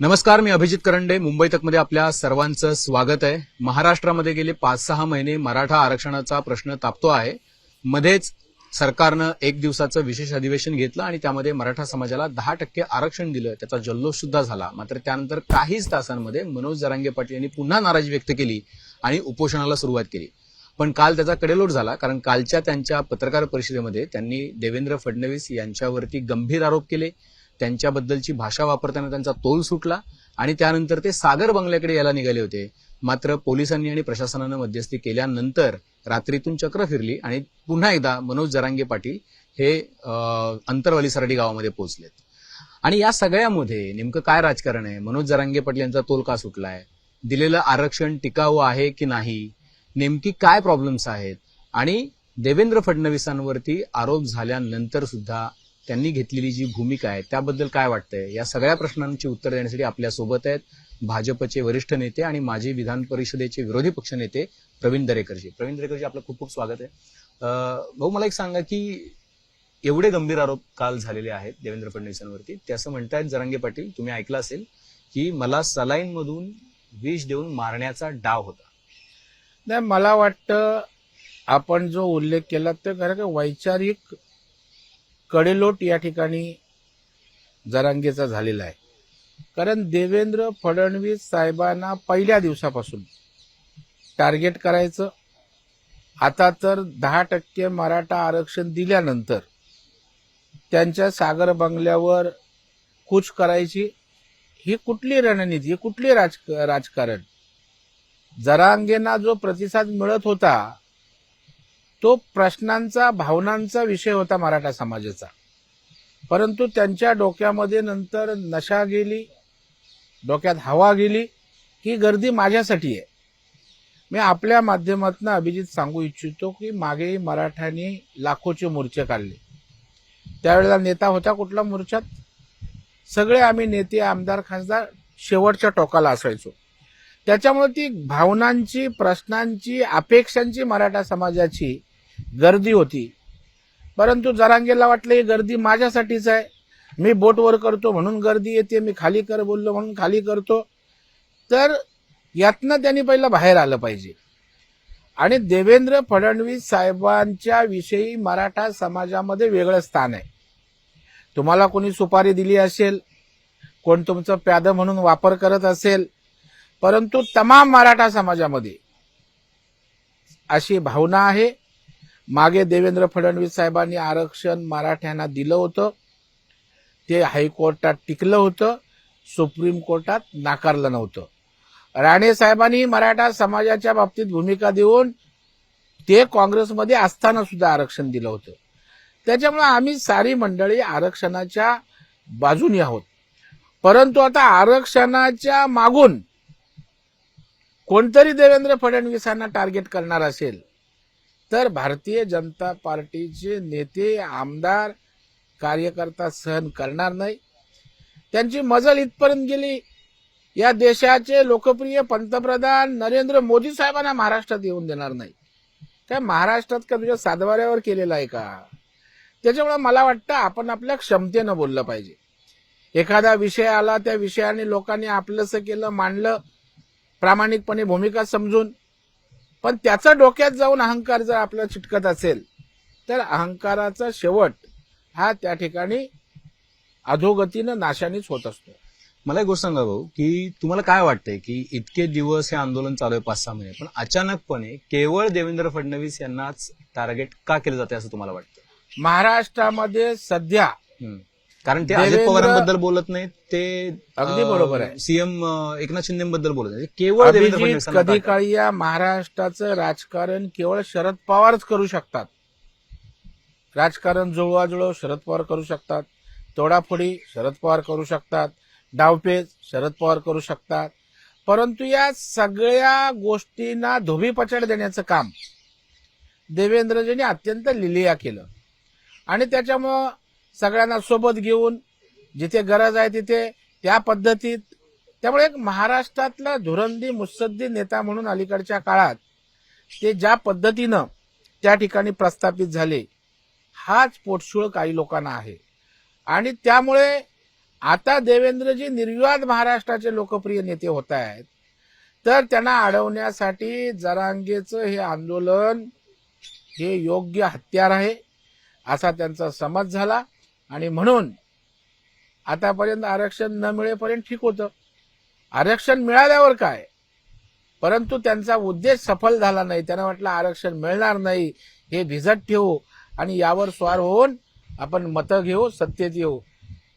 नमस्कार मी अभिजित करंडे. मुंबई तकमध्ये आपल्या सर्वांचं स्वागत आहे. महाराष्ट्रामध्ये गेले पाच सहा महिने मराठा आरक्षणाचा प्रश्न तापतो आहे. मध्येच सरकारनं एक दिवसाचं विशेष अधिवेशन घेतलं आणि त्यामध्ये मराठा समाजाला दहा टक्के आरक्षण दिलं. त्याचा जल्लोष सुद्धा झाला. मात्र त्यानंतर काहीच तासांमध्ये मनोज जरांगे पाटील यांनी पुन्हा नाराजी व्यक्त केली आणि उपोषणाला सुरुवात केली. पण काल त्याचा कडेलोट झाला कारण कालच्या त्यांच्या पत्रकार परिषदेमध्ये त्यांनी देवेंद्र फडणवीस यांच्यावरती गंभीर आरोप केले. त्यांच्याबद्दलची भाषा वापरताना त्यांचा तोल सुटला आणि त्यानंतर ते सागर बंगल्याकडे यायला निघाले होते. मात्र पोलिसांनी आणि प्रशासनानं मध्यस्थी केल्यानंतर रात्रीतून चक्र फिरली आणि पुन्हा एकदा मनोज जरांगे पाटील हे अंतरवाली सरडी गावामध्ये पोहोचलेत. आणि या सगळ्यामध्ये नेमकं काय राजकारण आहे? मनोज जरांगे पाटील यांचा तोल का सुटलाय? दिलेलं आरक्षण टिकाऊ आहे की नाही? नेमकी काय प्रॉब्लेम्स आहेत? आणि देवेंद्र फडणवीसांवरती आरोप झाल्यानंतर सुद्धा त्यांनी घेतलेली जी भूमिका आहे त्याबद्दल काय वाटतंय? या सगळ्या प्रश्नांची उत्तर देण्यासाठी आपल्यासोबत आहेत भाजपचे वरिष्ठ नेते आणि माजी विधान परिषदेचे विरोधी पक्षनेते प्रवीण दरेकरजी. प्रवीण दरेकरजी आपलं खूप खूप स्वागत आहे. भाऊ मला एक सांगा की एवढे गंभीर आरोप काल झालेले आहेत देवेंद्र फडणवीसांवरती. ते असं म्हणतायत जरांगे पाटील तुम्ही ऐकलं असेल की मला सलाईन मधून विष देऊन मारण्याचा डाव होता. नाही मला वाटतं आपण जो उल्लेख केला ते खरं का वैचारिक कडेलोट या ठिकाणी जरांगेचा झालेला आहे. कारण देवेंद्र फडणवीस साहेबांना पहिल्या दिवसापासून टार्गेट करायचं. आता तर दहा टक्के मराठा आरक्षण दिल्यानंतर त्यांच्या सागर बंगल्यावर कूच करायची ही कुठली रणनीती ही कुठली राज राजकारण? जरांगेंना जो प्रतिसाद मिळत होता तो प्रश्नांचा भावनांचा विषय होता मराठा समाजाचा. परंतु त्यांच्या डोक्यामध्ये नंतर नशा गेली डोक्यात हवा गेली ही गर्दी माझ्यासाठी आहे. मी आपल्या माध्यमातून अभिजित सांगू इच्छितो की मागे मराठ्यांनी लाखोचे मोर्चे काढले. त्यावेळेला नेता होता कुठला मोर्चात? सगळे आम्ही नेते आमदार खासदार शेवटच्या टोकाला असायचो. त्याच्यामुळे ती भावनांची प्रश्नांची अपेक्षांची मराठा समाजाची गर्दी होती. परंतु जरांगेला वाटलं ही गर्दी माझ्यासाठीच आहे. मी बोटवर करतो म्हणून गर्दी येते. मी खाली कर बोललो म्हणून खाली करतो. तर यातनं त्यांनी पहिलं बाहेर आलं पाहिजे. आणि देवेंद्र फडणवीस साहेबांच्या विषयी मराठा समाजामध्ये वेगळं स्थान आहे. तुम्हाला कोणी सुपारी दिली असेल कोण तुमचं प्याद म्हणून वापर करत असेल परंतु तमाम मराठा समाजामध्ये अशी भावना आहे. मागे देवेंद्र फडणवीस साहेबांनी आरक्षण मराठ्यांना दिलं होतं. ते हायकोर्टात टिकलं होतं. सुप्रीम कोर्टात नाकारलं नव्हतं. राणे साहेबांनी मराठा समाजाच्या बाबतीत भूमिका देऊन ते काँग्रेसमध्ये असताना सुद्धा आरक्षण दिलं होतं. त्याच्यामुळे आम्ही सारी मंडळी आरक्षणाच्या बाजूनी आहोत. परंतु आता आरक्षणाच्या मागून कोणतरी देवेंद्र फडणवीसांना टार्गेट करणार असेल तर भारतीय जनता पार्टीचे नेते आमदार कार्यकर्ता सहन करणार नाही. त्यांची मजल इथपर्यंत गेली. या देशाचे लोकप्रिय पंतप्रधान नरेंद्र मोदी साहेबांना महाराष्ट्रात येऊन देणार नाही. काय महाराष्ट्रात का तुझ्या सातबाऱ्यावर केलेला आहे का? त्याच्यामुळे मला वाटतं आपण आपल्या क्षमतेनं बोललं पाहिजे. एखादा विषय आला त्या विषयाने लोकांनी आपलंसं केलं मांडलं प्रामाणिकपणे भूमिका समजून पण त्याचा डोक्यात जाऊन अहंकार जर आपल्याला चिटकत असेल तर अहंकाराचा शेवट हा त्या ठिकाणी अधोगतीनं नाशानेच होत असतो मला एक गोष्ट सांगा भाऊ की तुम्हाला काय वाटतंय की इतके दिवस हे आंदोलन चालू आहे पाच सहा महिने पण अचानकपणे केवळ देवेंद्र फडणवीस यांनाच टार्गेट का केलं जाते असं तुम्हाला वाटतं महाराष्ट्रामध्ये सध्या. कारण ते अजित देवेंद्र- पवारांबद्दल बोलत नाहीत ते अगदी बरोबर आहे. सीएम एकनाथ शिंदेबद्दल बोलत नाही केवळ देवेंद्र अभिजित फडणवीसांना कधी. काळी या महाराष्ट्राचं राजकारण केवळ शरद पवारच करू शकतात. राजकारण जुळवाजुळव शरद पवार करू शकतात. तोडाफोडी शरद पवार करू शकतात. डावपेच शरद पवार करू शकतात. परंतु या सगळ्या गोष्टींना धोबीपछाड देण्याचं काम देवेंद्रजींनी अत्यंत लिलिया केलं. आणि त्याच्यामुळं सगळ्यांना सोबत घेऊन जिथे गरज आहे तिथे त्या पद्धतीत त्यामुळे एक महाराष्ट्रातला धुरंदी मुत्सद्दी नेता म्हणून अलीकडच्या काळात ते ज्या पद्धतीनं त्या ठिकाणी प्रस्थापित झाले हाच पोटशूळ काही लोकांना आहे. आणि त्यामुळे आता देवेंद्रजी निर्विवाद महाराष्ट्राचे लोकप्रिय नेते होत आहेत. तर त्यांना अडवण्यासाठी जरांगेचं हे आंदोलन हे योग्य हत्यार आहे असा त्यांचा समज झाला. आणि म्हणून आतापर्यंत आरक्षण न मिळेपर्यंत ठीक होतं. आरक्षण मिळाल्यावर काय? परंतु त्यांचा उद्देश सफल झाला नाही. त्यांना वाटलं आरक्षण मिळणार नाही. हे भिजत ठेवू आणि यावर स्वार होऊन आपण मतं घेऊ सत्तेत येऊ.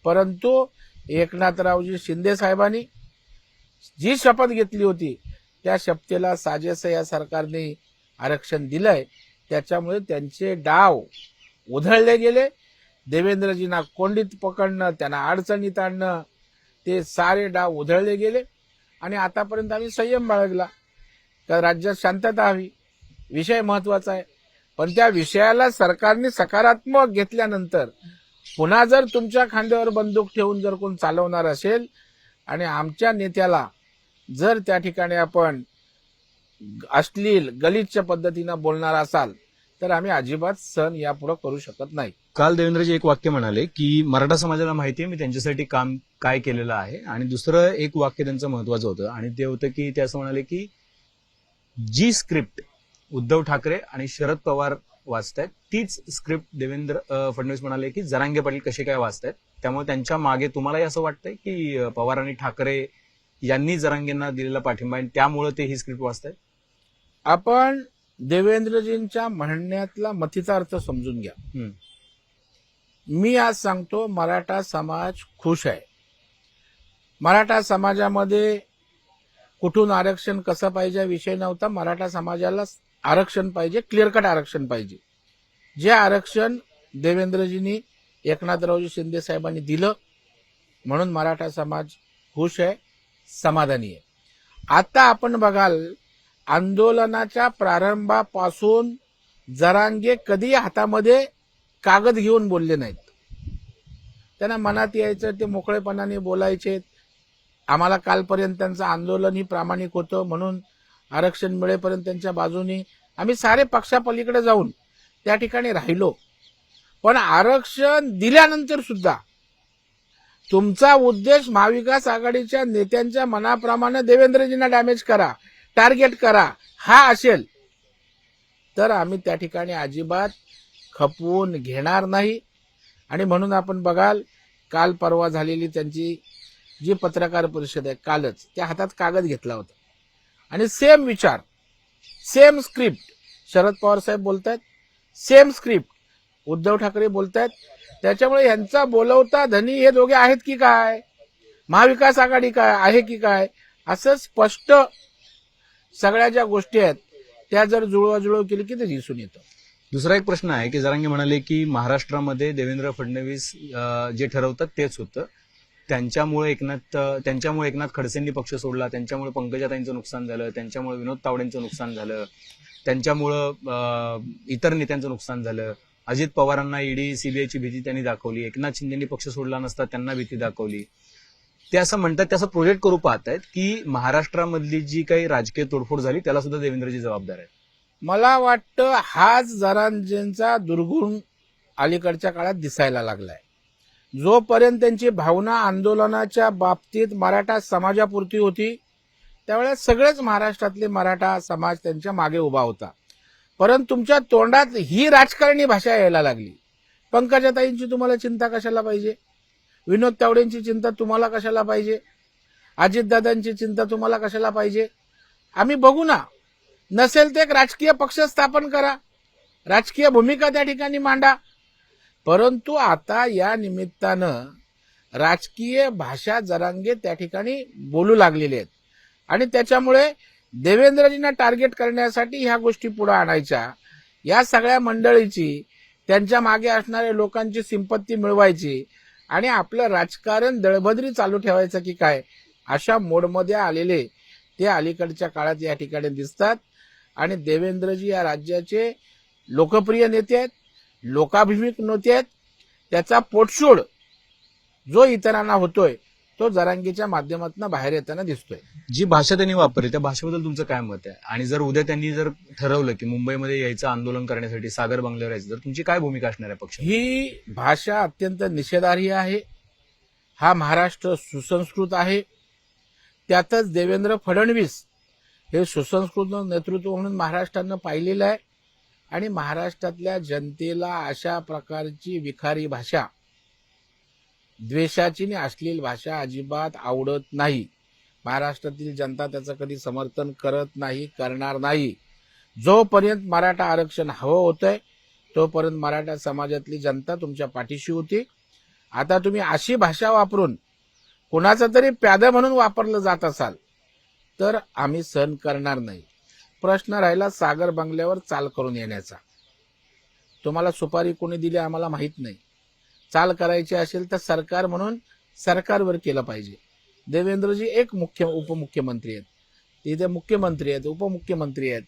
परंतु एकनाथरावजी शिंदे साहेबांनी जी शपथ घेतली होती त्या शपथेला साजेस या सरकारने आरक्षण दिलंय. त्याच्यामुळे त्यांचे डाव उधळले गेले. देवेंद्रजींना कोंडीत पकडणं त्यांना अडचणीत आणणं ते सारे डाव उधळले गेले. आणि आतापर्यंत आम्ही संयम बाळगला. तर राज्यात शांतता हवी. विषय महत्त्वाचा आहे. पण त्या विषयाला सरकारने सकारात्मक घेतल्यानंतर पुन्हा जर तुमच्या खांद्यावर बंदूक ठेवून जर कोण चालवणार असेल आणि आमच्या नेत्याला जर त्या ठिकाणी आपण अश्लील गलिच्छ पद्धतीनं बोलणार असाल तर आम्ही अजिबात सण यापुढं करू शकत नाही. काल देवेंद्रजी एक वाक्य म्हणाले की मराठा समाजाला माहिती आहे मी त्यांच्यासाठी काम काय केलेलं आहे. आणि दुसरं एक वाक्य त्यांचं महत्वाचं होतं. आणि ते होतं की ते असं म्हणाले की जी स्क्रिप्ट उद्धव ठाकरे आणि शरद पवार वाचतायत तीच स्क्रिप्ट देवेंद्र फडणवीस म्हणाले की जरांगे पाटील कसे काय वाचतायत. त्यामुळे त्यांच्या मागे तुम्हालाही असं वाटतंय की पवार आणि ठाकरे यांनी जरांगेंना दिलेला पाठिंबा आहे आणि त्यामुळे ते ही स्क्रिप्ट वाचतायत? आपण देवेंद्रजींच्या म्हणण्यातला मतीचा अर्थ समजून घ्या. मी आज सांगतो मराठा समाज खुश आहे. मराठा समाजामध्ये कुठून आरक्षण कसं पाहिजे विषय नव्हता मराठा समाजाला आरक्षण पाहिजे क्लिअर कट आरक्षण पाहिजे. जे आरक्षण देवेंद्रजींनी एकनाथरावजी शिंदे साहेबांनी दिलं म्हणून मराठा समाज खुश आहे समाधानी आहे. आता आपण बघाल आंदोलनाच्या प्रारंभापासून जरांगे कधी हातामध्ये कागद घेऊन बोलले नाहीत. त्यांना मनात यायचं ते मोकळेपणाने बोलायचे. आम्हाला कालपर्यंत त्यांचं आंदोलन ही प्रामाणिक होतं म्हणून आरक्षण मिळेपर्यंत त्यांच्या बाजूनी आम्ही सारे पक्षापलीकडे जाऊन त्या ठिकाणी राहिलो. पण आरक्षण दिल्यानंतर सुद्धा तुमचा उद्देश महाविकास आघाडीच्या नेत्यांच्या मनाप्रमाणे देवेंद्रजींना डॅमेज करा टार्गेट करा हा असेल. तर आम्ही त्या ठिकाणी अजिबात खपवून घेणार नाही. आणि म्हणून आपण बघाल काल परवा झालेली त्यांची जी पत्रकार परिषद आहे कालच त्या हातात कागद घेतला होता. आणि सेम विचार सेम स्क्रिप्ट शरद पवार साहेब बोलत आहेत सेम स्क्रिप्ट उद्धव ठाकरे बोलत आहेत त्याच्यामुळे यांचा बोलवता धनी हे दोघे आहेत की काय? महाविकास आघाडी काय आहे की काय? असं स्पष्ट सगळ्या ज्या गोष्टी आहेत त्या जर जुळवाजुळव केली की ते दिसून येतं. दुसरा एक प्रश्न आहे की जरांगे म्हणाले की महाराष्ट्रामध्ये देवेंद्र फडणवीस जे ठरवतात तेच होतं. त्यांच्यामुळे एकनाथ त्यांच्यामुळे एकनाथ खडसेंनी पक्ष सोडला त्यांच्यामुळे पंकजाताईंचं नुकसान झालं त्यांच्यामुळे विनोद तावडेंचं नुकसान झालं त्यांच्यामुळं इतर नेत्यांचं नुकसान झालं. अजित पवारांना ईडी सीबीआयची भीती त्यांनी दाखवली. एकनाथ शिंदेनी पक्ष सोडला नसता त्यांना भीती दाखवली. ते असं म्हणतात ते असं प्रोजेक्ट करू पाहत आहेत की महाराष्ट्रामधली जी काही राजकीय तोडफोड झाली त्याला सुद्धा देवेंद्रजी जबाबदार आहेत. मला वाटतं हाच जरांजेंचा दुर्गुण अलीकडच्या काळात दिसायला लागलाय. जोपर्यंत त्यांची भावना आंदोलनाच्या बाबतीत मराठा समाजापुरती होती त्यावेळेस सगळेच महाराष्ट्रातले मराठा समाज त्यांच्या मागे उभा होता. परंतु तुमच्या तोंडात ही राजकारणी भाषा यायला लागली. पंकजाताईंची तुम्हाला चिंता कशाला पाहिजे? विनोद तावडेंची चिंता तुम्हाला कशाला पाहिजे? अजितदादांची चिंता तुम्हाला कशाला पाहिजे? आम्ही बघू ना. नसेल ते एक राजकीय पक्ष स्थापन करा. राजकीय भूमिका त्या ठिकाणी मांडा. परंतु आता या निमित्तानं राजकीय भाषा जरांगे त्या ठिकाणी बोलू लागलेले आहेत. आणि त्याच्यामुळे देवेंद्रजींना टार्गेट करण्यासाठी ह्या गोष्टी पुढे आणायच्या. या सगळ्या मंडळीची त्यांच्या मागे असणाऱ्या लोकांची संपत्ती मिळवायची आणि आपलं राजकारण दळभद्री चालू ठेवायचं की काय अशा मोडमध्ये आलेले ते अलीकडच्या काळात या ठिकाणी दिसतात. आणि देवेंद्रजी या राज्याचे लोकप्रिय नेते आहेत लोकाभिमुख नेते आहेत. त्याचा पोटशोड जो इतरांना होतोय तो जरांगीच्या माध्यमातून बाहेर येताना दिसतोय. जी भाषा त्यांनी वापरली त्या भाषेबद्दल तुमचं काय मत आहे? आणि जर उद्या त्यांनी जर ठरवलं की मुंबईमध्ये यायचं आंदोलन करण्यासाठी सागर बंगल्यावर यायचं तर तुमची काय भूमिका असणार आहे पक्ष ही भाषा अत्यंत निषेधार्ह आहे. हा महाराष्ट्र सुसंस्कृत आहे. त्यातच देवेंद्र फडणवीस हे सुसंस्कृत नेतृत्व म्हणून महाराष्ट्रानं पाहिलेलं आहे. आणि महाराष्ट्रातल्या जनतेला अशा प्रकारची विखारी भाषा द्वेषाची आणि अश्लील भाषा अजिबात आवडत नाही. महाराष्ट्रातील जनता त्याचं कधी समर्थन करत नाही करणार नाही. जोपर्यंत मराठा आरक्षण हवं होतंय तोपर्यंत मराठा समाजातली जनता तुमच्या पाठीशी होती. आता तुम्ही अशी भाषा वापरून कुणाचं तरी प्यादं म्हणून वापरलं जात असाल तर आम्ही सहन करणार नाही. प्रश्न राहिला सागर बंगल्यावर चाल करून येण्याचा. तुम्हाला सुपारी कोणी दिली आम्हाला माहीत नाही. चाल करायची असेल तर सरकार म्हणून सरकारवर केलं पाहिजे. देवेंद्रजी एक मुख्य उपमुख्यमंत्री आहेत. तिथे मुख्यमंत्री आहेत उपमुख्यमंत्री आहेत.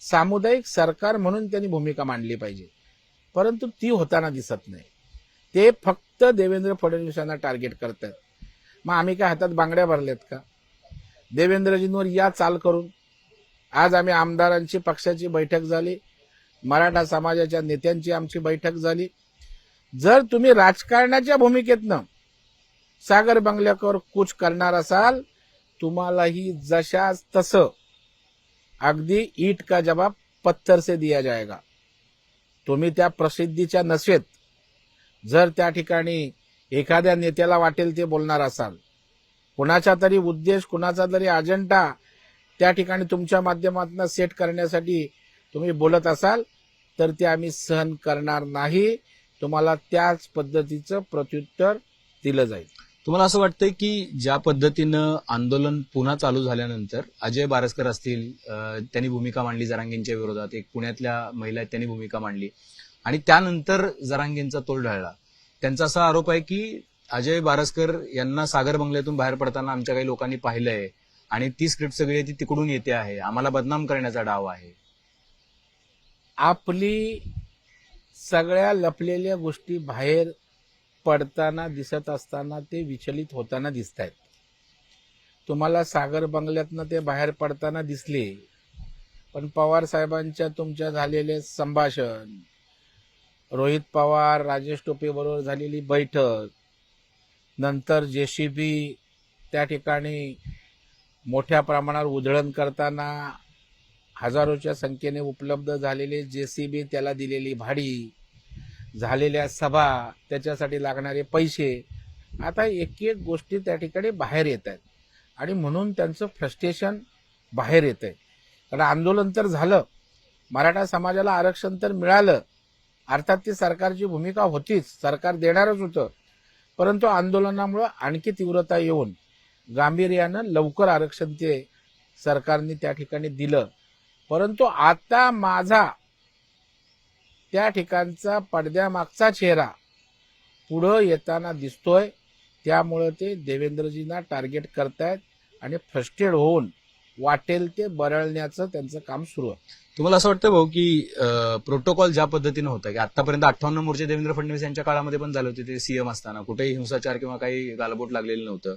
सामुदायिक सरकार म्हणून त्यांनी भूमिका मांडली पाहिजे. परंतु ती होताना दिसत नाही. ते फक्त देवेंद्र फडणवीसांना टार्गेट करतात. मग आम्ही काय हातात बांगड्या भरल्यात का? देवेंद्रजींवर या चाल करून आज आम्ही आमदारांची पक्षाची बैठक झाली मराठा समाजाच्या नेत्यांची आमची बैठक झाली. जर तुम्ही राजकारणाच्या भूमिकेतनं सागर बंगल्यावर कूच करणार असाल तुम्हालाही जशाच तसं अगदी ईट का जवाब पत्थर से दिया जाएगा तुम्ही त्या प्रसिद्धीच्या नशेत जर त्या ठिकाणी एखाद्या नेत्याला वाटेल ते बोलणार असाल कुणाचा तरी उद्देश कुणाचा तरी अजेंडा त्या ठिकाणी तुमच्या माध्यमातून सेट करण्यासाठी तुम्ही बोलत असाल तर ते आम्ही सहन करणार नाही. तुम्हाला त्याच पद्धतीचं प्रत्युत्तर दिलं जाईल. तुम्हाला असं वाटतंय की ज्या पद्धतीनं आंदोलन पुन्हा चालू झाल्यानंतर अजय बारसकर असतील त्यांनी भूमिका मांडली जरांगेंच्या विरोधात एक पुण्यातल्या महिला त्यांनी भूमिका मांडली. आणि त्यानंतर जरांगेंचा तोल ढळला. त्यांचा असा आरोप आहे की अजय बारसकर यांना सागर बंगल्यातून बाहेर पडताना आमच्या काही लोकांनी पाहिलंय. आणि ती स्क्रिप्ट सगळी ती तिकडून येते आहे. आम्हाला बदनाम करण्याचा डाव आहे. आपली सगळ्या लपलेल्या गोष्टी बाहेर पडताना दिसत असताना ते विचलित होताना दिसत आहेत तुम्हाला सागर बंगल्यातनं ते बाहेर पडताना दिसले. पण पवार साहेबांच्या तुमच्या झालेले संभाषण रोहित पवार राजेश टोपे बरोबर झालेली बैठक नंतर जे सी बी त्या ठिकाणी मोठ्या प्रमाणावर उधळण करताना हजारोच्या संख्येने उपलब्ध झालेले बी त्याला दिलेली भाडी झालेल्या सभा त्याच्यासाठी लागणारे पैसे आता एक एक गोष्टी त्या ठिकाणी बाहेर येत आहेत. आणि म्हणून त्यांचं फ्रस्ट्रेशन बाहेर येत आहे. कारण आंदोलन तर झालं. मराठा समाजाला आरक्षण तर मिळालं. अर्थात ती सरकारची भूमिका होतीच. सरकार देणारच होतं. परंतु आंदोलनामुळं आणखी तीव्रता येऊन गांभीर्यानं लवकर आरक्षण ते सरकारने त्या ठिकाणी दिलं. परंतु आता माझा त्या ठिकाणचा पडद्यामागचा चेहरा पुढं येताना दिसतोय. त्यामुळं ते देवेंद्रजींना टार्गेट करतायत आणि फ्रस्टेड होऊन वाटेल ते बरळण्याचं त्यांचं काम सुरू आहे. तुम्हाला असं वाटतं भाऊ की प्रोटोकॉल ज्या पद्धतीनं होतं की आतापर्यंत अठ्ठावन्न मोर्चे देवेंद्र फडणवीस यांच्या काळामध्ये पण झाले होते ते सीएम असताना. कुठेही हिंसाचार किंवा काही गालबोट लागलेलं नव्हतं.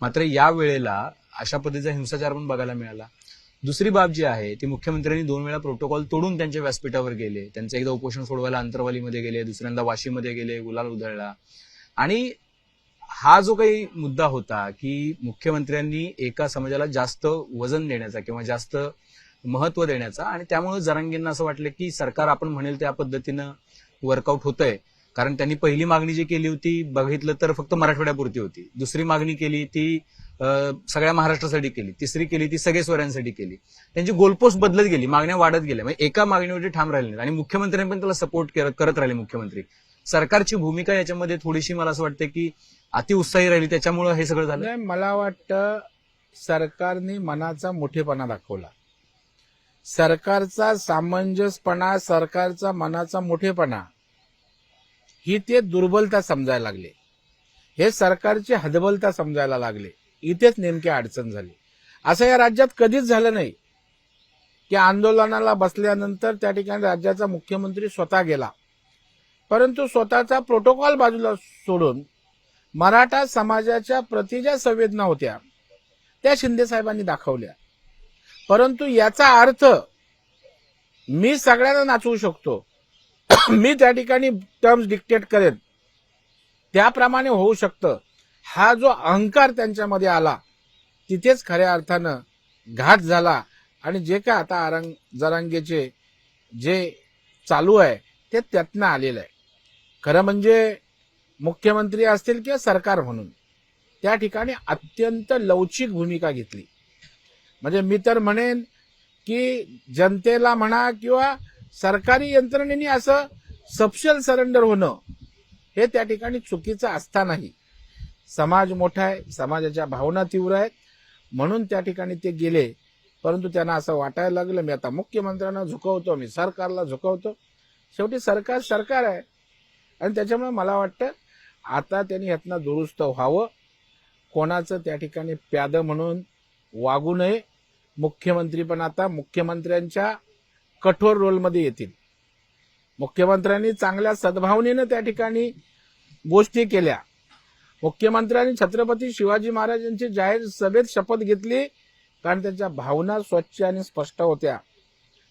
मात्र या वेळेला अशा पद्धतीचा हिंसाचार पण बघायला मिळाला. दुसरी बाब जी आहे ती मुख्यमंत्र्यांनी दोन वेळा प्रोटोकॉल तोडून त्यांच्या व्यासपीठावर गेले. त्यांचं एकदा उपोषण सोडवायला अंतरवालीमध्ये गेले दुसऱ्यांदा वाशीमध्ये गेले गुलाल उधळला. आणि हा जो काही मुद्दा होता की मुख्यमंत्र्यांनी एका समाजाला जास्त वजन देण्याचा किंवा जास्त महत्त्व देण्याचा आणि त्यामुळे जरांगींना असं वाटलं की सरकार आपण म्हणेल त्या पद्धतीनं वर्कआउट होतंय. कारण त्यांनी पहिली मागणी जी केली होती बघितलं तर फक्त मराठवाड्यापुरती होती. दुसरी मागणी केली ती सगळ्या महाराष्ट्रासाठी केली. तिसरी केली ती सगळे स्वरांसाठी केली. त्यांची गोलपोस्ट बदलत गेली मागण्या वाढत गेल्या. म्हणजे एका मागणीवरती ठाम राहिले आणि मुख्यमंत्र्यांनी पण त्याला सपोर्ट करत राहिले मुख्यमंत्री. सरकारची भूमिका याच्यामध्ये थोडीशी मला असं वाटतं की अतिउत्साही राहिली त्याच्यामुळे हे सगळं झालं. मला वाटतं सरकारने मनाचा मोठेपणा दाखवला. सरकारचा सामंजस्यपणा सरकारचा मनाचा मोठेपणा ही ते दुर्बलता समजायला लागले. हे सरकारची हदबलता समजायला लागले. इथेच नेमकी अडचण झाली. असं या राज्यात कधीच झालं नाही. की आंदोलनाला बसल्यानंतर त्या ठिकाणी राज्याचा मुख्यमंत्री स्वतः गेला. परंतु स्वतःचा प्रोटोकॉल बाजूला सोडून मराठा समाजाच्या प्रति ज्या संवेदना होत्या त्या शिंदे साहेबांनी दाखवल्या. परंतु याचा अर्थ मी सगळ्यांना नाचवू शकतो मी त्या ठिकाणी टर्म्स डिक्टेट करेन त्याप्रमाणे होऊ शकतं. हा जो अहंकार त्यांच्यामध्ये आला तिथेच खऱ्या अर्थानं घात झाला आणि जे काय आता आरंग जरांगेचे जे चालू आहे ते त्यातनं आलेलं आहे. खरं म्हणजे मुख्यमंत्री असतील किंवा सरकार म्हणून त्या ठिकाणी अत्यंत लवचिक भूमिका घेतली. म्हणजे मी तर म्हणेन की जनतेला म्हणा किंवा सरकारी यंत्रणेने असं सपशल सरेंडर होणं हे त्या ठिकाणी चुकीचं असतानाही समाज मोठा आहे समाजाच्या भावना तीव्र आहेत. म्हणून त्या ठिकाणी ते गेले. परंतु त्यांना असं वाटायला लागलं मी आता मुख्यमंत्र्यांना झुकवतो मी सरकारला झुकवतो. शेवटी सरकार सरकार आहे. आणि त्याच्यामुळे मला वाटतं आता त्यांनी ह्यातनं दुरुस्त व्हावं. कोणाचं त्या ठिकाणी प्याद म्हणून वागू नये. मुख्यमंत्री पण आता मुख्यमंत्र्यांच्या कठोर रोलमध्ये येतील. मुख्यमंत्र्यांनी चांगल्या सद्भावनेनं त्या ठिकाणी गोष्टी केल्या. मुख्यमंत्र्यांनी छत्रपती शिवाजी महाराजांची जाहीर सभेत शपथ घेतली कारण त्यांच्या भावना स्वच्छ आणि स्पष्ट होत्या.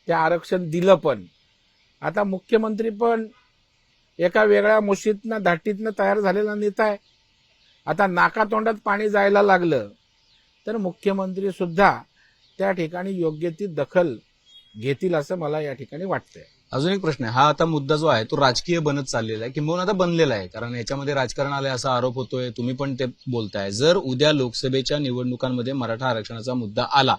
त्या आरक्षण दिलं पण. आता मुख्यमंत्री पण एका वेगळ्या मुशीतनं धाटीतनं तयार झालेला नेता आहे. आता नाकातोंडात पाणी जायला लागलं तर मुख्यमंत्री सुद्धा त्या ठिकाणी योग्य ती दखल घेतील असं मला या ठिकाणी वाटतंय. अजून एक प्रश्न आहे. हा आता मुद्दा जो आहे तो राजकीय बनत चाललेला आहे किंबहुना आता बनलेला आहे कारण याच्यामध्ये राजकारण आलंय असा आरोप होतोय तुम्ही पण ते बोलताय. जर उद्या लोकसभेच्या निवडणुकांमध्ये मराठा आरक्षणाचा मुद्दा आला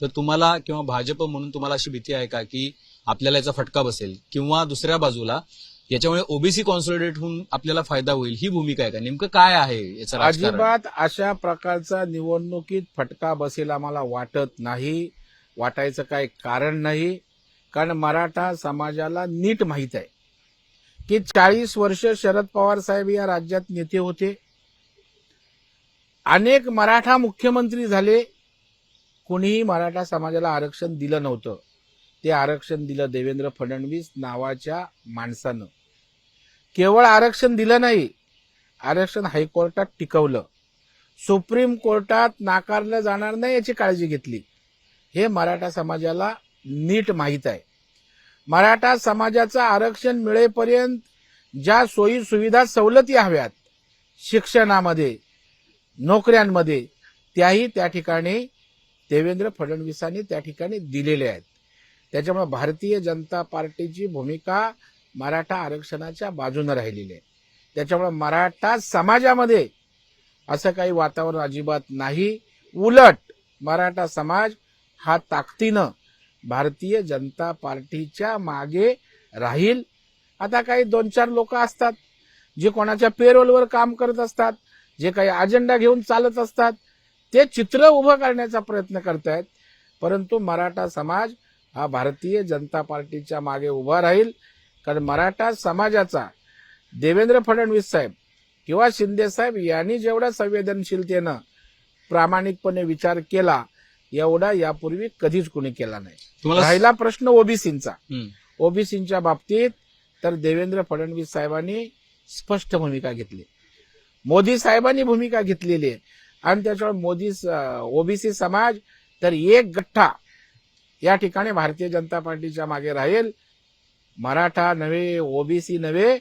तर तुम्हाला किंवा भाजप म्हणून तुम्हाला अशी भीती आहे का की आपल्याला याचा फटका बसेल? किंवा दुसऱ्या बाजूला याच्यामुळे ओबीसी कॉन्सोलिडेट होऊन आपल्याला फायदा होईल. ही भूमिका आहे का? नेमकं काय आहे याचं अजिबात अशा प्रकारचा निवडणुकीत फटका बसेल आम्हाला वाटत नाही. वाटायचं काही कारण नाही. कारण मराठा समाजाला नीट माहीत आहे की चाळीस वर्ष शरद पवार साहेब या राज्यात नेते होते. अनेक मराठा मुख्यमंत्री झाले. कुणीही मराठा समाजाला आरक्षण दिलं नव्हतं. ते आरक्षण दिलं देवेंद्र फडणवीस नावाच्या माणसानं. केवळ आरक्षण दिलं नाही आरक्षण हायकोर्टात टिकवलं. सुप्रीम कोर्टात नाकारलं जाणार नाही याची काळजी घेतली. हे मराठा समाजाला नीट माहीत आहे. मराठा समाजाचं आरक्षण मिळेपर्यंत ज्या सोयी सुविधा सवलती हव्यात शिक्षणामध्ये नोकऱ्यांमध्ये त्याही त्या ठिकाणी देवेंद्र फडणवीसांनी त्या ठिकाणी दिलेल्या आहेत. त्याच्यामुळे भारतीय जनता पार्टीची भूमिका मराठा आरक्षणाच्या बाजूनं राहिलेली आहे. त्याच्यामुळे मराठा समाजामध्ये असं काही वातावरण अजिबात नाही. उलट मराठा समाज हा ताकदीनं भारतीय जनता पार्टीच्या मागे राहील. आता काही दोन चार लोक असतात जे कोणाच्या पेरोलवर काम करत असतात जे काही अजेंडा घेऊन चालत असतात ते चित्र उभं करण्याचा प्रयत्न करतायत. परंतु मराठा समाज हा भारतीय जनता पार्टीच्या मागे उभा राहील. कारण मराठा समाजाचा देवेंद्र फडणवीस साहेब किंवा शिंदे साहेब यांनी जेवढ्या संवेदनशीलतेनं प्रामाणिकपणे विचार केला एवढा यापूर्वी कधीच कुणी केला नाही. राहिला प्रश्न ओबीसींचा. ओबीसींच्या बाबतीत तर देवेंद्र फडणवीस साहेबांनी स्पष्ट भूमिका घेतली. मोदी साहेबांनी भूमिका घेतलेली आहे. आणि त्याच्यावर मोदी ओबीसी समाज तर एक गठ्ठा या ठिकाणी भारतीय जनता पार्टीच्या मागे राहील. मराठा नव्हे ओबीसी नव्हे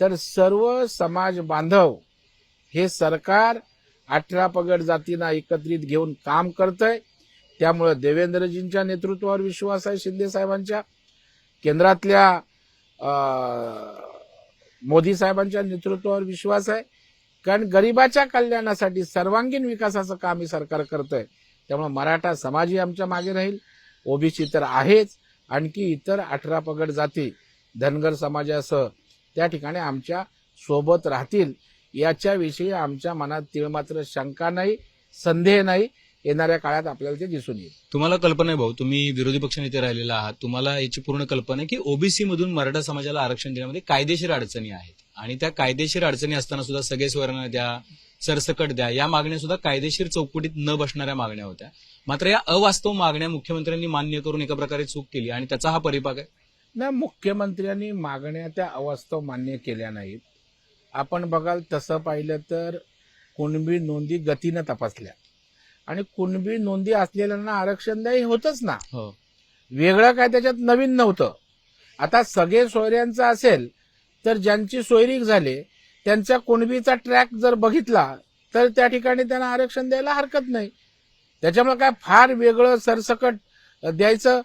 तर सर्व समाज बांधव हे सरकार अठरा पगड जातींना एकत्रित घेऊन काम करतंय. त्यामुळं देवेंद्रजींच्या नेतृत्वावर विश्वास आहे शिंदे साहेबांच्या केंद्रातल्या मोदी साहेबांच्या नेतृत्वावर विश्वास आहे. कारण गरिबाच्या कल्याणासाठी सर्वांगीण विकासाचं काम हे सरकार करतंय. त्यामुळे मराठा समाजही आमच्या मागे राहील. ओबीसी तर आहेच आणखी इतर अठरा पगड जाती धनगर समाजासह त्या ठिकाणी आमच्यासोबत राहतील. याच्याविषयी आमच्या मनात तिळमात्र शंका नाही संदेह नाही. येणाऱ्या काळात आपल्याला ते दिसून येईल. तुम्हाला कल्पना आहे भाऊ तुम्ही विरोधी पक्षनेते राहिलेला आहात. तुम्हाला याची पूर्ण कल्पना आहे की ओबीसी मधून मराठा समाजाला आरक्षण देण्यामध्ये कायदेशीर अडचणी आहेत. आणि त्या कायदेशीर अडचणी असताना सुद्धा सगळे स्वर्ण द्या सरसकट द्या या मागण्या सुद्धा कायदेशीर चौकटीत न बसणाऱ्या मागण्या होत्या. मात्र या अवास्तव मागण्या मुख्यमंत्र्यांनी मान्य करून एका प्रकारे चूक केली आणि त्याचा हा परिपाक आहे. ना मुख्यमंत्र्यांनी मागण्या त्या अवास्तव मान्य केल्या नाहीत. आपण बघाल तसं पाहिलं तर कुणबी नोंदी गतीनं तपासल्या. आणि कुणबी नोंदी असलेल्यांना आरक्षण द्याय होतच ना. हो. वेगळं काय त्याच्यात नवीन नव्हतं. आता सगळे सोयऱ्यांचं असेल तर ज्यांची सोयरीक झाले त्यांच्या कुणबीचा ट्रॅक जर बघितला तर त्या ठिकाणी त्यांना आरक्षण द्यायला हरकत नाही. त्याच्यामुळे काय फार वेगळं सरसकट द्यायचं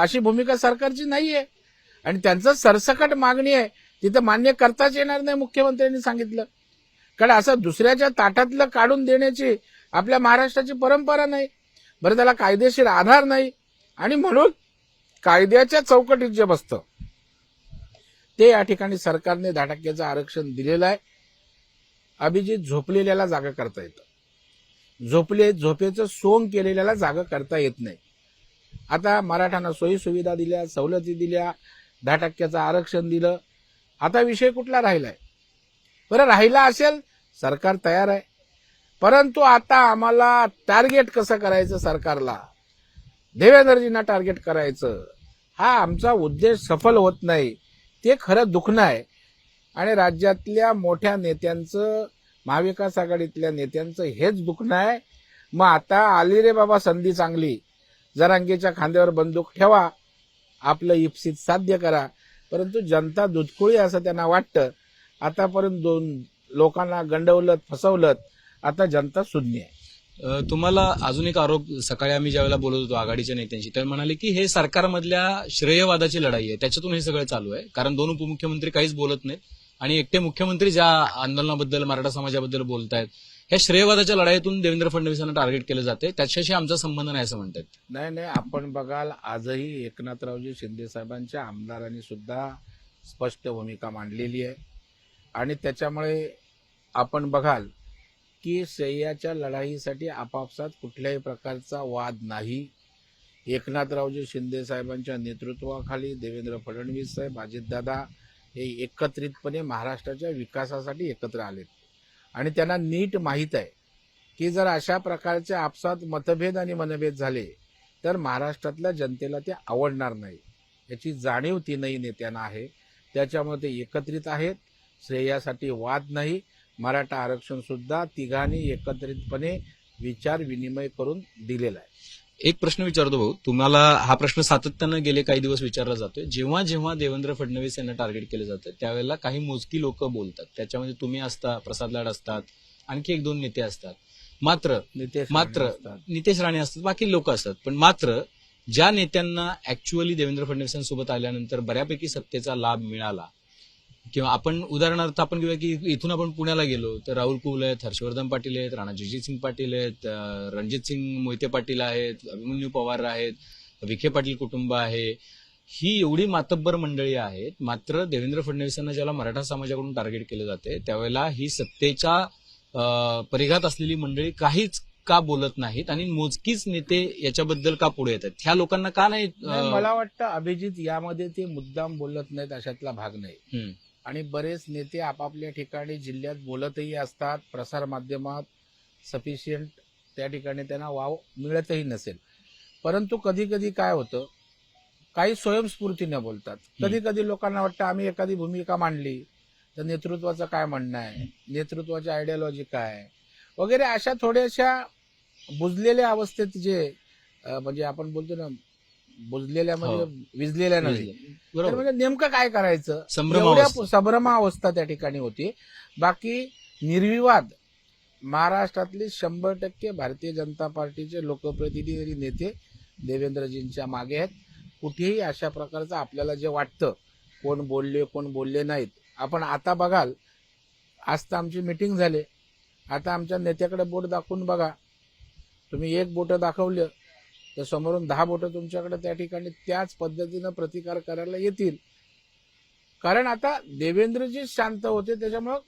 अशी भूमिका सरकारची नाहीये. आणि त्यांचं सरसकट मागणी आहे तिथं मान्य करताच येणार नाही मुख्यमंत्र्यांनी सांगितलं. कारण असं दुसऱ्याच्या ताटातलं काढून देण्याची आपल्या महाराष्ट्राची परंपरा नाही. बरं त्याला कायदेशीर आधार नाही. आणि म्हणून कायद्याच्या चौकटीत जे बसतं ते या ठिकाणी सरकारने दहा आरक्षण दिलेलं आहे. अभिजित झोपलेल्याला जागा करता येतं. झोपले झोपेचं सोंग केलेल्याला जागा करता येत नाही. आता मराठांना सोयीसुविधा दिल्या सवलती दिल्या दहा टक्क्याचं आरक्षण दिलं. आता विषय कुठला राहिला आहे बरं राहिला असेल सरकार तयार आहे. परंतु आता आम्हाला टार्गेट कसं करायचं सरकारला? देवेंद्रजींना टार्गेट करायचं. हा आमचा उद्देश सफल होत नाही. ते खरं दुखणं आहे आणि राज्यातल्या मोठ्या नेत्यांचं महाविकास आघाडीतल्या नेत्यांचं हेच दुखणं आहे मग आता आली रे बाबा संधी चांगली. जरांगेच्या खांद्यावर बंदूक ठेवा आपलं इप्सित साध्य करा. परंतु जनता दुधकुळी असं त्यांना वाटतं. आतापर्यंत दोन लोकांना गंडवलत फसवलत आता जनता शून्य आहे. तुम्हाला अजून एक आरोप सकाळी आम्ही ज्यावेळेला बोलत होतो आघाडीच्या नेत्यांशी तर म्हणाले की हे सरकारमधल्या श्रेयवादाची लढाई आहे त्याच्यातून हे सगळं चालू आहे. कारण दोन उपमुख्यमंत्री काहीच बोलत नाहीत. आणि एकटे मुख्यमंत्री ज्या आंदोलनाबद्दल मराठा समाजाबद्दल बोलतायत ह्या श्रेयवादाच्या लढाईतून देवेंद्र फडणवीसांना टार्गेट केलं जाते. त्याच्याशी आमचा संबंध नाही असं म्हणतात. नाही नाही आपण बघाल आजही एकनाथरावजी शिंदे साहेबांच्या आमदारांनी सुद्धा स्पष्ट भूमिका मांडलेली आहे. आणि त्याच्यामुळे आपण बघाल की सह्याच्या लढाईसाठी आपापसात कुठल्याही प्रकारचा वाद नाही. एकनाथरावजी शिंदे साहेबांच्या नेतृत्वाखाली देवेंद्र फडणवीस साहेब अजितदादा हे एकत्रितपणे महाराष्ट्राच्या विकासासाठी एकत्र आलेत. आणि त्यांना नीट माहीत आहे की जर अशा प्रकारचे आपसात मतभेद आणि मनभेद झाले तर महाराष्ट्रातल्या जनतेला ते आवडणार नाही. याची जाणीव तीनही नेत्यांना आहे. त्याच्यामुळे ते एकत्रित आहेत. श्रेयासाठी वाद नाही. मराठा आरक्षण सुद्धा तिघांनी एकत्रितपणे विचार विनिमय करून दिलेला आहे. एक प्रश्न विचारतो भाऊ. तुम्हाला हा प्रश्न सातत्यानं गेले काही दिवस विचारला जातोय. जेव्हा जेव्हा देवेंद्र फडणवीस यांना टार्गेट केलं जातं त्यावेळेला काही मोजकी लोक बोलतात. त्याच्यामध्ये तुम्ही असता प्रसाद लाड असतात आणखी एक दोन नेते असतात. मात्र नितेश मात्र. नितेश राणे असतात बाकी लोक असतात. पण मात्र ज्या नेत्यांना ऍक्च्युअली देवेंद्र फडणवीसांसोबत आल्यानंतर बऱ्यापैकी सत्तेचा लाभ मिळाला किंवा आपण उदाहरणार्थ आपण घेऊया की इथून आपण पुण्याला गेलो तर राहुल कुल आहेत हर्षवर्धन पाटील आहेत राणा सिंग पाटील आहेत रणजित सिंग मोहिते पाटील आहेत अभिमन्यू पवार आहेत विखे पाटील कुटुंब आहे. ही एवढी मातब्बर मंडळी आहेत मात्र देवेंद्र फडणवीसांना ज्याला मराठा समाजाकडून टार्गेट केलं जाते त्यावेळेला ही सत्तेच्या परिघात असलेली मंडळी काहीच का बोलत नाहीत आणि मोजकीच नेते याच्याबद्दल का पुढे येतात? ह्या लोकांना का नाही मला वाटतं अभिजित यामध्ये ते मुद्दाम बोलत नाहीत अशातला भाग नाही. आणि बरेच नेते आपापल्या ठिकाणी जिल्ह्यात बोलतही असतात. प्रसार माध्यमात सफिशियंट त्या ठिकाणी त्यांना वाव मिळतही नसेल. परंतु कधी कधी काय होतं काही स्वयंस्फूर्तीने बोलतात. कधी कधी लोकांना वाटतं आम्ही एखादी भूमिका मांडली तर नेतृत्वाचं काय म्हणणं आहे? नेतृत्वाची आयडियोलॉजी काय आहे? वगैरे अशा थोड्याशा बुजलेल्या अवस्थेत जे म्हणजे आपण बोलतो ना बुजलेल्या म्हणजे विजलेल्या तर हो. बरोबर. म्हणजे नेमकं काय करायचं? संभ्रमावस्था. एवढ्या संभ्रमावस्था त्या ठिकाणी होती. बाकी निर्विवाद. महाराष्ट्रातले शंभर टक्के भारतीय जनता पार्टीचे लोकप्रतिनिधी नेते देवेंद्रजींच्या मागे आहेत. कुठेही अशा प्रकारचं आपल्याला जे वाटतं कोण बोलले कोण बोलले नाहीत. आपण आता बघाल आज तर आमची मिटिंग झाली. आता आमच्या नेत्याकडे बोट दाखवून बघा. तुम्ही एक बोट दाखवलं तर समोरून दहा बोटं तुमच्याकडे त्या ठिकाणी त्याच पद्धतीनं प्रतिकार करायला येतील. कारण आता देवेंद्रजी शांत होते त्याच्यामुळं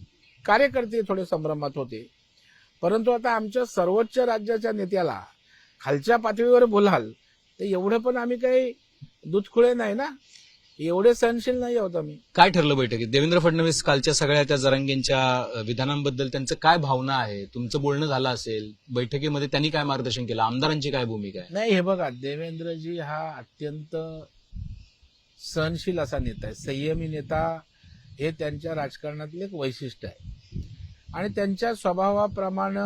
कार्यकर्ते थोडे संभ्रमात होते. परंतु आता आमच्या सर्वोच्च राज्याच्या नेत्याला खालच्या पातळीवर बोलाल तर एवढं पण आम्ही काही दुधखुळे नाही ना? एवढे सहनशील नाही आहोत आम्ही. काय ठरलं बैठकीत? देवेंद्र फडणवीस कालच्या सगळ्या त्या जरांगेंच्या विधानांबद्दल त्यांचं काय भावना आहे? तुमचं बोलणं झालं असेल बैठकीमध्ये त्यांनी काय मार्गदर्शन केलं? आमदारांची काय भूमिका आहे? नाही हे बघा देवेंद्रजी हा अत्यंत सहनशील असा नेता आहे. संयमी नेता हे त्यांच्या राजकारणातले एक वैशिष्ट्य आहे. आणि त्यांच्या स्वभावाप्रमाणे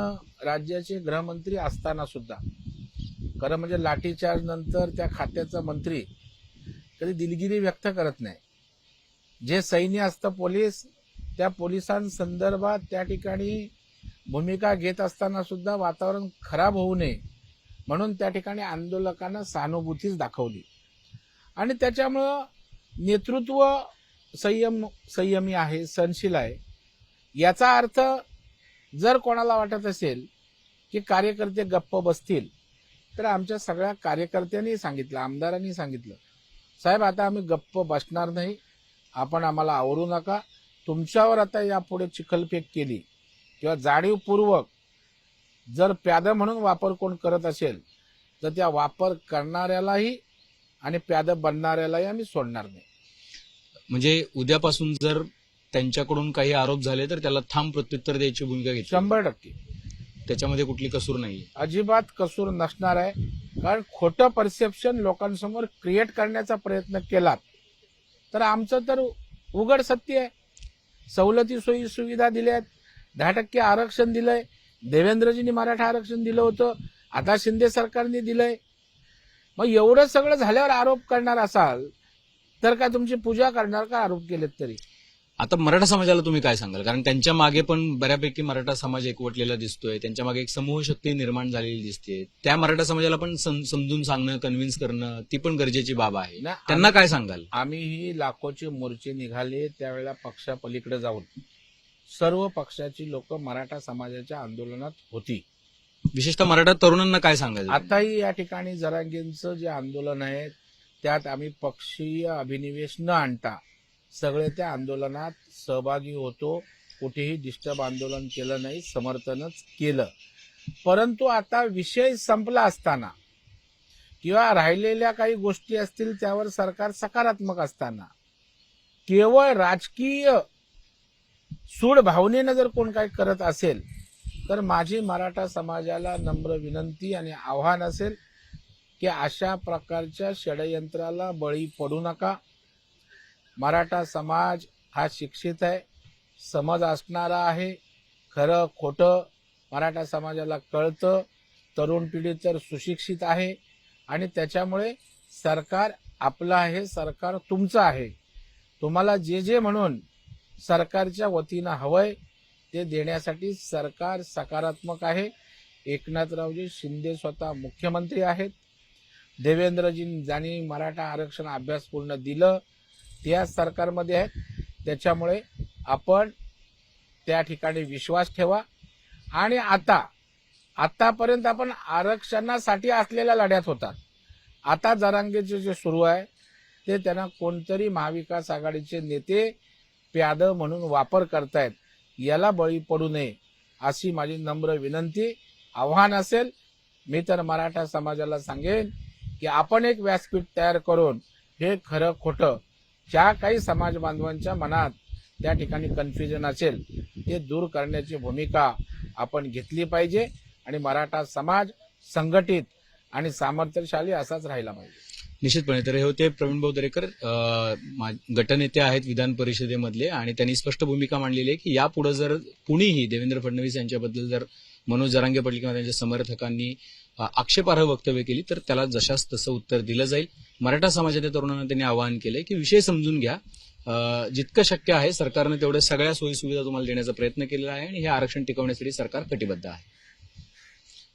राज्याचे गृहमंत्री असताना सुद्धा खरं म्हणजे लाठीचार्ज नंतर त्या खात्याचा मंत्री कधी दिलगिरी व्यक्त करत नाही. जे सैन्य असतं पोलीस त्या पोलिसांसंदर्भात त्या ठिकाणी भूमिका घेत असताना सुद्धा वातावरण खराब होऊ नये म्हणून त्या ठिकाणी आंदोलकांना सहानुभूतीच दाखवली. आणि त्याच्यामुळं नेतृत्व संयम संयमी आहे सहनशील आहे. याचा अर्थ जर कोणाला वाटत असेल की कार्यकर्ते गप्प बसतील तर आमच्या सगळ्या कार्यकर्त्यांनी सांगितलं आमदारांनी सांगितलं. साहेब आता आम्ही गप्प बसणार नाही. आपण आम्हाला आवरू नका. तुमच्यावर आता यापुढे चिखलफेक केली किंवा जाणीवपूर्वक जर प्यादं म्हणून वापर कोण करत असेल तर त्या वापर करणाऱ्यालाही आणि प्यादं बनणाऱ्यालाही आम्ही सोडणार नाही. म्हणजे उद्यापासून जर त्यांच्याकडून काही आरोप झाले तर त्याला थांब प्रत्युत्तर द्यायची भूमिका घेतली. शंभर टक्के. त्याच्यामध्ये कुठली कसूर नाही अजिबात कसूर नसणार आहे. कारण खोटं परसेप्शन लोकांसमोर क्रिएट करण्याचा प्रयत्न केलात तर आमचं तर उघड सत्य आहे. सवलती सोयी सुविधा दिल्यात दहा टक्के आरक्षण दिलंय. देवेंद्रजींनी मराठा आरक्षण दिलं होतं आता शिंदे सरकारने दिलंय. मग एवढं सगळं झाल्यावर आरोप करणार असाल तर काय तुमची पूजा करणार का आरोप केलेत तरी? आता मराठा समाजाला तुम्ही काय सांगाल? कारण त्यांच्या मागे पण बऱ्यापैकी मराठा समाज एकवटलेला दिसतोय. त्यांच्या मागे एक समूह शक्ती निर्माण झालेली दिसते त्या मराठा समाजाला पण सम- समजून सांगणं कन्व्हिन्स करणं ती पण गरजेची बाब आहे. ना, त्यांना काय सांगाल? आम्ही ही लाखोचे मोर्चे निघाले त्यावेळेला पक्षापलीकडे जाऊन. सर्व पक्षाची लोक मराठा समाजाच्या आंदोलनात होती. विशेषतः मराठा तरुणांना काय सांगाल? आताही या ठिकाणी जरांगींचं जे आंदोलन आहे त्यात आम्ही पक्षीय अभिनिवेश न आणता सगळे त्या आंदोलनात सहभागी होतो. कुठेही डिस्टर्ब आंदोलन केलं नाही समर्थनच केलं. परंतु आता विषय संपला असताना किंवा राहिलेल्या काही गोष्टी असतील त्यावर सरकार सकारात्मक असताना केवळ राजकीय सूड भावनेनं जर कोण काही करत असेल तर माझी मराठा समाजाला नम्र विनंती आणि आव्हान असेल की अशा प्रकारच्या षडयंत्राला बळी पडू नका. मराठा समाज हा शिक्षित आहे समज असणारा आहे खरं खोटं मराठा समाजाला कळतं तरुण पिढी तर सुशिक्षित आहे आणि त्याच्यामुळे सरकार आपलं आहे सरकार तुमचं आहे. तुम्हाला जे जे म्हणून सरकारच्या वतीनं हवंय ते देण्यासाठी सरकार सकारात्मक आहे. एकनाथरावजी शिंदे स्वतः मुख्यमंत्री आहेत. देवेंद्रजी ज्यांनी मराठा आरक्षण अभ्यासपूर्ण दिलं इतिहास सरकारमध्ये आहेत. त्याच्यामुळे आपण त्या ठिकाणी विश्वास ठेवा. आणि आता आतापर्यंत आपण आरक्षणासाठी असलेल्या लढ्यात होता. आता जरांगेचे जे सुरू आहे ते त्यांना कोणतरी महाविकास आघाडीचे नेते प्याद म्हणून वापर करतायत. याला बळी पडू नये अशी माझी नम्र विनंती. आव्हान असेल मी तर मराठा समाजाला सांगेन की आपण एक व्यासपीठ तयार करून हे खरं खोटं ज्या काही समाज बांधवांच्या मनात त्या ठिकाणी कन्फ्युजन असेल ते दूर करण्याची भूमिका आपण घेतली पाहिजे आणि मराठा समाज संघटित आणि सामर्थ्यशाली असाच राहिला पाहिजे. निश्चितपणे. तर हे होते प्रवीण भाऊ दरेकर मा- गटनेते आहेत विधान परिषदेमधले आणि त्यांनी स्पष्ट भूमिका मांडलेली आहे की यापुढे जर कुणीही देवेंद्र फडणवीस यांच्याबद्दल जर मनोज जरांगे पाटील किंवा त्यांच्या समर्थकांनी आक्षेपार्ह वक्तव्य केली तर त्याला जशास तसं उत्तर दिलं जाईल. मराठा समाजाच्या तरुणांना त्यांनी आवाहन केलंय की विषय समजून घ्या. जितकं शक्य आहे सरकारनं तेवढ्या सगळ्या सोयी सुविधा तुम्हाला देण्याचा प्रयत्न केलेला आहे आणि हे आरक्षण टिकवण्यासाठी सरकार कटिबद्ध आहे.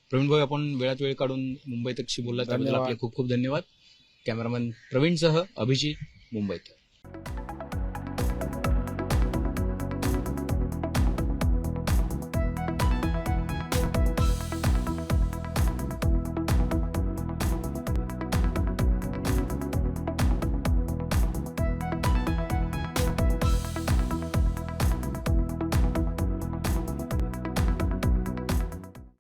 प्रवीण भाऊ आपण वेळात वेळ काढून मुंबई तकशी बोलला त्याबद्दल. आपले खूप खूप धन्यवाद. कॅमेरामॅन प्रवीणसह अभिजित मुंबईत